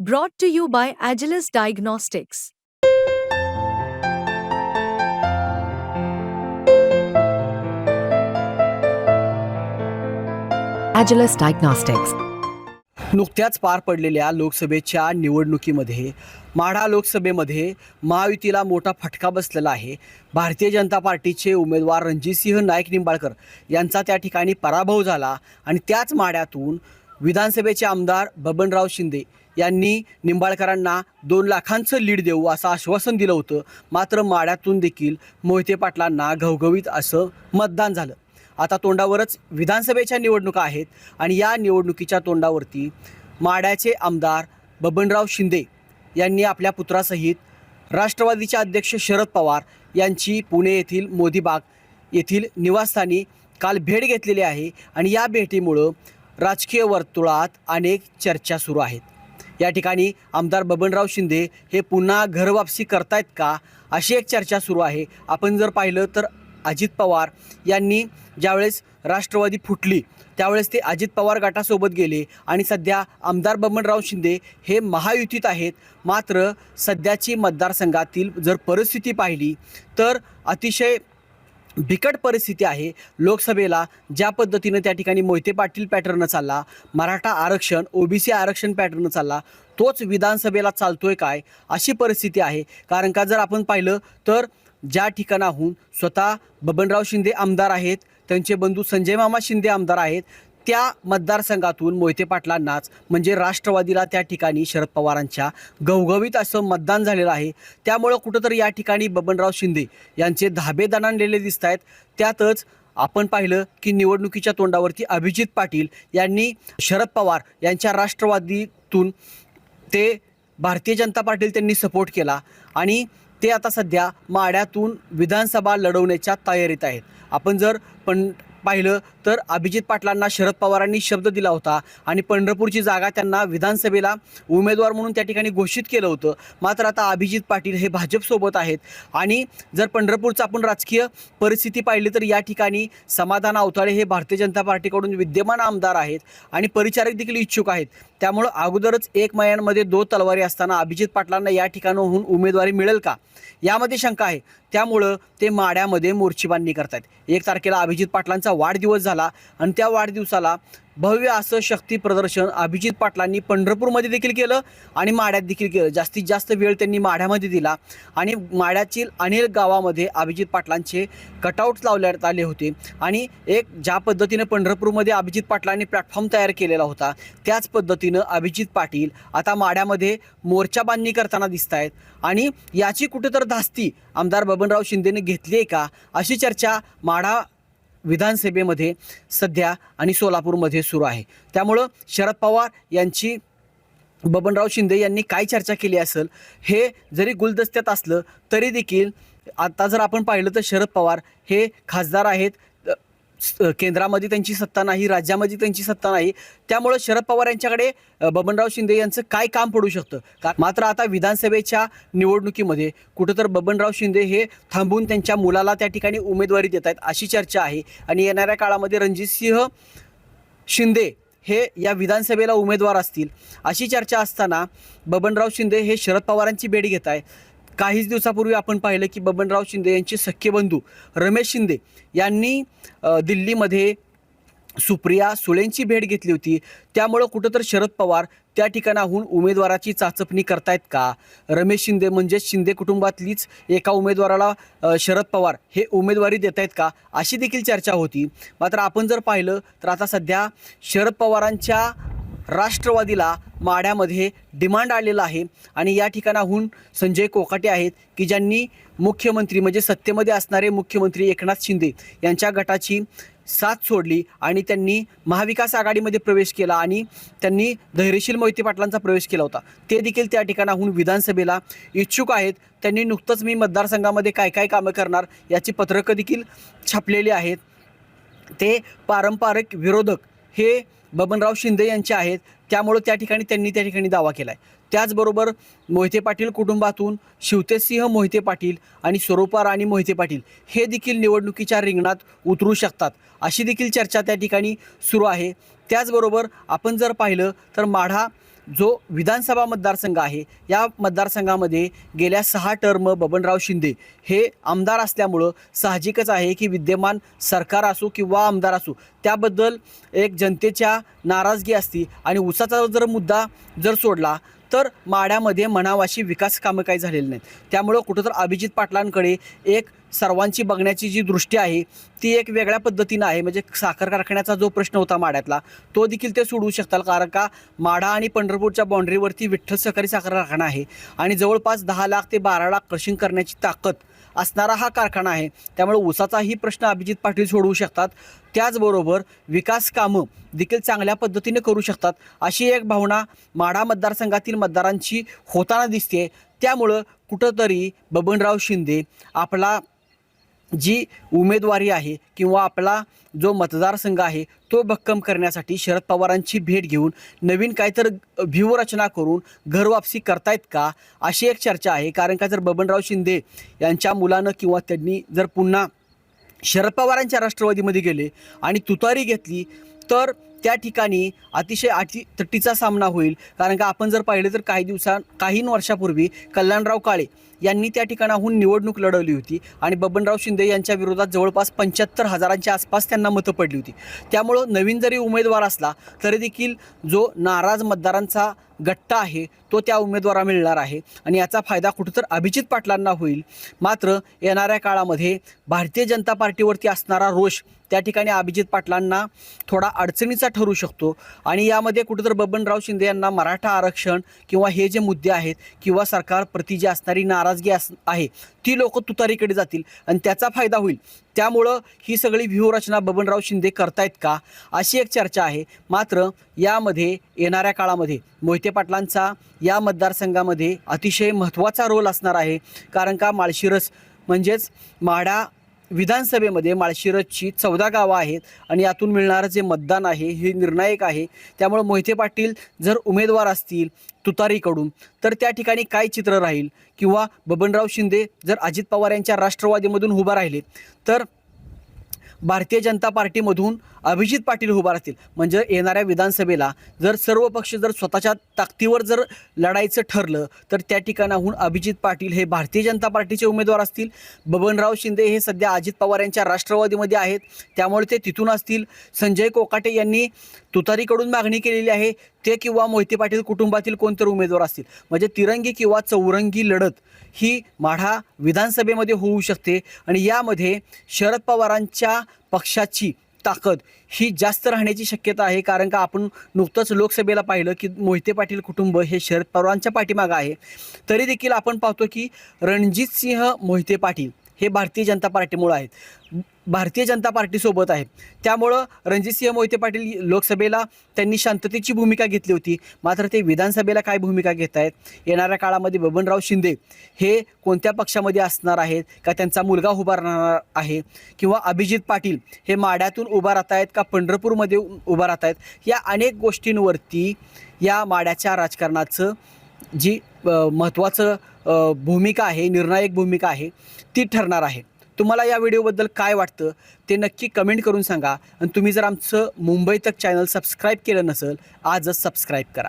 Brought to you by Agilis Diagnostics. Agilis Diagnostics. नुकत्याच पार पडलेल्या लोकसभेच्या निवडणुकीमध्ये माढा लोकसभेमध्ये महायुतीला मोठा फटका बसलेला आहे भारतीय जनता पार्टीचे उमेदवार रणजितसिंह नाईक निंबाळकर यांचा त्या ठिकाणी पराभव झाला आणि त्याच माढ्यातून विधानसभेचे आमदार बबनराव शिंदे यांनी निंबाळकरांना दोन लाखांचं लीड देऊ असं आश्वासन दिलं होतं. मात्र माढ्यातून देखील मोहिते पाटलांना घवघवीत असं मतदान झालं. आता तोंडावरच विधानसभेच्या निवडणुका आहेत आणि या निवडणुकीच्या तोंडावरती माड्याचे आमदार बबनराव शिंदे यांनी आपल्या पुत्रासहित राष्ट्रवादीचे अध्यक्ष शरद पवार यांची पुणे येथील मोदीबाग येथील निवासस्थानी काल भेट घेतलेली आहे आणि या भेटीमुळं राजकीय वर्तुळात अनेक चर्चा सुरू आहेत. या ठिकाणी आमदार बबनराव शिंदे हे पुन्हा घरवापसी करतायत का अशी एक चर्चा सुरू आहे. आपण जर पाहिलं तर अजित पवार यांनी ज्यावेळेस राष्ट्रवादी फुटली त्यावेळेस ते अजित पवार गटासोबत गेले आणि सध्या आमदार बबनराव शिंदे हे महायुतीत आहेत. मात्र सध्याची मतदारसंघातील जर परिस्थिती पाहिली तर अतिशय बिकट परिस्थिती आहे. लोकसभेला ज्या पद्धतीनं त्या ठिकाणी मोहिते पाटील पॅटर्न चालला मराठा आरक्षण ओबीसी आरक्षण पॅटर्न चालला तोच विधानसभेला चालतोय काय अशी परिस्थिती आहे. कारण का जर आपण पाहिलं तर ज्या ठिकाणाहून स्वतः बबनराव शिंदे आमदार आहेत त्यांचे बंधू संजय मामा शिंदे आमदार आहेत त्या मतदारसंघातून मोहिते पाटलांनाच म्हणजे राष्ट्रवादीला त्या ठिकाणी शरद पवारांच्या घवघवीत असं मतदान झालेलं आहे. त्यामुळं कुठंतरी या ठिकाणी बबनराव शिंदे यांचे धाबे दणाणलेले दिसत आहेत त्यातच आपण पाहिलं की निवडणुकीच्या तोंडावरती अभिजित पाटील यांनी शरद पवार यांच्या राष्ट्रवादीतून ते भारतीय जनता पाटील त्यांनी सपोर्ट केला आणि ते आता सध्या माड्यातून विधानसभा लढवण्याच्या तयारीत आहेत. आपण जर पण पाहिलं तर अभिजित पाटलांना शरद पवारांनी शब्द दिला होता आणि पंढरपूरची जागा त्यांना विधानसभेला उमेदवार म्हणून त्या ठिकाणी घोषित केलं होतं. मात्र आता अभिजित पाटील हे भाजपसोबत आहेत. आणि जर पंढरपूरचं आपण राजकीय परिस्थिती पाहिली तर या ठिकाणी समाधान अवताळे हे भारतीय जनता पार्टीकडून विद्यमान आमदार आहेत आणि परिचारक देखील इच्छुक आहेत. त्यामुळं अगोदरच एक महिन्यांमध्ये दो तलवारी असताना अभिजित पाटलांना या ठिकाणाहून उमेदवारी मिळेल का? यामध्ये शंका आहे. त्यामुळं ते माड्यामध्ये मोर्चेबांधणी करतात एक तारखेला अभिजित पाटलांचा वाढदिवस झाला आणि त्या वाढदिवसाला भव्य असं शक्ती प्रदर्शन अभिजित पाटलांनी पंढरपूरमध्ये देखील केलं आणि माड्यात देखील केलं. जास्तीत जास्त वेळ त्यांनी माढ्यामध्ये दिला. आणि माड्यातील अनेक गावामध्ये अभिजित पाटलांचे कटआउट लावण्यात आले होते. आणि एक ज्या पद्धतीनं पंढरपूरमध्ये अभिजित पाटलांनी प्लॅटफॉर्म तयार केलेला होता त्याच पद्धतीनं अभिजित पाटील आता माड्यामध्ये मोर्चा बांधणी करताना दिसत आहेत आणि याची कुठेतर धास्ती आमदार बबनराव शिंदेने घेतली आहे का? अशी चर्चा माढा विधानसभेमध्ये सध्या आणि सोलापूरमध्ये सुरू आहे. त्यामुळं शरद पवार यांची बबनराव शिंदे यांनी काय चर्चा केली असेल हे जरी गुलदस्त्यात असलं तरी देखील आता जर आपण पाहिलं तर शरद पवार हे खासदार आहेत केंद्रामध्ये त्यांची सत्ता नाही राज्यामध्ये त्यांची सत्ता नाही. त्यामुळं शरद पवार यांच्याकडे बबनराव शिंदे यांचं काय काम पडू शकतं? का मात्र आता विधानसभेच्या निवडणुकीमध्ये कुठं तर बबनराव शिंदे हे थांबून त्यांच्या मुलाला त्या ठिकाणी उमेदवारी देत आहेत अशी चर्चा आहे. आणि येणाऱ्या काळामध्ये रणजितसिंह शिंदे हे या विधानसभेला उमेदवार असतील अशी चर्चा असताना बबनराव शिंदे हे शरद पवारांची भेट घेत आहे काहीच दिवसापूर्वी आपण पाहिलं की बबनराव शिंदे यांचे सख्खे बंधू रमेश शिंदे यांनी दिल्लीमध्ये सुप्रिया सुळेंची भेट घेतली होती. त्यामुळं कुठं तर शरद पवार त्या ठिकाणाहून उमेदवाराची चाचपणी करतायत का? रमेश शिंदे म्हणजेच शिंदे कुटुंबातलीच एका उमेदवाराला शरद पवार हे उमेदवारी देत आहेत का? अशी देखील चर्चा होती. मात्र आपण जर पाहिलं तर आता सध्या शरद पवारांच्या राष्ट्रवादीला माढ्यामध्ये डिमांड आलेला आहे. आणि या ठिकाणाहून संजय कोकाटे आहेत की ज्यांनी मुख्यमंत्री म्हणजे सत्तेमध्ये असणारे मुख्यमंत्री एकनाथ शिंदे यांच्या गटाची साथ सोडली आणि त्यांनी महाविकास आघाडीमध्ये प्रवेश केला आणि त्यांनी धैर्यशील मोहिते पाटलांचा प्रवेश केला होता. ते देखील त्या ठिकाणाहून विधानसभेला इच्छुक आहेत. त्यांनी नुकतंच मी मतदारसंघामध्ये काय काय कामं करणार याची पत्रकं देखील छापलेली आहेत. ते पारंपरिक विरोधक हे बबनराव शिंदे यांचे आहेत. त्यामुळं त्या ठिकाणी त्यांनी त्या ठिकाणी दावा केला आहे त्याचबरोबर मोहिते पाटील कुटुंबातून शिवतेसिंह मोहिते पाटील आणि स्वरूपा राणी मोहिते पाटील हे देखील निवडणुकीच्या रिंगणात उतरू शकतात. अशी देखील चर्चा त्या ठिकाणी सुरू आहे. त्याचबरोबर आपण जर पाहिलं तर माढा जो विधानसभा मतदारसंघ आहे या मतदारसंघामध्ये गेल्या सहा टर्म बबनराव शिंदे हे आमदार असल्यामुळं साहजिकच आहे की विद्यमान सरकार असो किंवा आमदार असो त्याबद्दल एक जनतेच्या नाराजगी असती आणि उसाचा जर मुद्दा जर सोडला तर माड्यामध्ये म्हणावाशी विकास कामं काही झालेली नाहीत. त्यामुळं कुठं तर अभिजित पाटलांकडे एक सर्वांची बघण्याची जी दृष्टी आहे ती एक वेगळ्या पद्धतीनं आहे. म्हणजे साखर कारखान्याचा जो प्रश्न होता माड्यातला तो देखील ते सोडवू शकतात. कारण का माढा आणि पंढरपूरच्या बाँड्रीवरती विठ्ठल सहकारी साखर कारखाना आहे. आणि जवळपास दहा लाख ते बारा लाख क्रशिंग करण्याची ताकद असणारा हा कारखाना आहे. त्यामुळे ऊसाचाही प्रश्न अभिजित पाटील सोडवू शकतात. त्याचबरोबर विकास कामं देखील चांगल्या पद्धतीने करू शकतात. अशी एक भावना माढा मतदारसंघातील मतदारांची होताना दिसते त्यामुळं कुठंतरी बबनराव शिंदे आपला जी उमेदवारी आहे किंवा आपला जो मतदारसंघ आहे तो भक्कम करण्यासाठी शरद पवारांची भेट घेऊन नवीन काहीतर व्यूहरचना करून घरवापसी करतायत का अशी एक चर्चा आहे. कारण का जर बबनराव शिंदे यांच्या मुलानं किंवा त्यांनी जर पुन्हा शरद पवारांच्या राष्ट्रवादीमध्ये गेले आणि तुतारी घेतली तर त्या ठिकाणी अतिशय अति तट्टीचा सामना होईल. कारण का आपण जर पाहिलं तर काही दिवसां काही वर्षापूर्वी कल्याणराव काळे यांनी त्या ठिकाणाहून निवडणूक लढवली होती आणि बबनराव शिंदे यांच्या विरोधात जवळपास पंच्याहत्तर हजारांच्या आसपास त्यांना मतं पडली होती. त्यामुळं नवीन जरी उमेदवार असला तरी देखील जो नाराज मतदारांचा गट्टा आहे तो त्या उमेदवारा मिळणार आहे आणि याचा फायदा कुठं तर अभिजित पाटलांना होईल. मात्र येणाऱ्या काळामध्ये भारतीय जनता पार्टीवरती असणारा रोष त्या ठिकाणी अभिजित पाटलांना थोडा अडचणीचा ठरू शकतो. आणि यामध्ये कुठंतर बबनराव शिंदे यांना मराठा आरक्षण किंवा हे जे मुद्दे आहेत किंवा सरकार प्रति जी असणारी नाराजगी अस आहे ती लोक तुतारीकडे जातील आणि त्याचा फायदा होईल. त्यामुळं ही सगळी व्यूहरचना बबनराव शिंदे करतायत का? अशी एक चर्चा आहे. मात्र यामध्ये येणाऱ्या काळामध्ये मोहिते पाटलांचा या मतदारसंघामध्ये अतिशय महत्त्वाचा रोल असणार आहे. कारण का? माळशिरस म्हणजेच माढा विधानसभेमध्ये माळशिरसची चौदा गावं आहेत आणि यातून मिळणारं जे मतदान आहे हे निर्णायक आहे. त्यामुळं मोहिते पाटील जर उमेदवार असतील तुतारीकडून तर त्या ठिकाणी काय चित्र राहील? किंवा बबनराव शिंदे जर अजित पवार यांच्या राष्ट्रवादीमधून उभा राहिले तर भारतीय जनता पार्टीमधून अभिजित पाटील उभा राहतील. म्हणजे येणाऱ्या विधानसभेला जर सर्व पक्ष जर स्वतःच्या ताकदीवर जर लढायचं ठरलं तर त्या ठिकाणाहून अभिजित पाटील हे भारतीय जनता पार्टीचे उमेदवार असतील. बबनराव शिंदे हे सध्या अजित पवार यांच्या राष्ट्रवादीमध्ये आहेत. त्यामुळे ते तिथून असतील. संजय कोकाटे यांनी तुतारीकडून मागणी केलेली आहे. ते किंवा मोहिते पाटील कुटुंबातील कोणतरी उमेदवार असतील. म्हणजे तिरंगी किंवा चौरंगी लढत ही माढा विधानसभेमध्ये होऊ शकते. आणि यामध्ये शरद पवारांच्या पक्षाची ताकद ही जास्त राहण्याची शक्यता आहे. कारण का आपण नुकतंच लोकसभेला पाहिलं की मोहिते पाटील कुटुंब हे शरद पवारांच्या पाठीमागं आहे. तरी देखील आपण पाहतो की रणजित सिंह मोहिते पाटील हे भारतीय जनता पार्टीमुळं आहेत. भारतीय जनता पार्टीसोबत आहे. त्यामुळं रणजितसिंह मोहिते पाटील लोकसभेला त्यांनी शांततेची भूमिका घेतली होती. मात्र ते विधानसभेला काय भूमिका घेत आहेत येणाऱ्या काळामध्ये बबनराव शिंदे हे कोणत्या पक्षामध्ये असणार आहेत? का त्यांचा मुलगा उभा राहणार आहे? किंवा अभिजित पाटील हे माड्यातून उभा राहत आहेत का पंढरपूरमध्ये उभा राहत आहेत या अनेक गोष्टींवरती या माड्याच्या राजकारणाचं जी महत्त्वाचं भूमिका आहे निर्णायक भूमिका आहे ती ठरणार आहे. तुम्हाला या व्हिडिओबद्दल काय वाटतं ते नक्की कमेंट करून सांगा. आणि तुम्ही जर आमचं मुंबई तक चॅनल सबस्क्राईब केलं नसेल आजच सबस्क्राईब करा.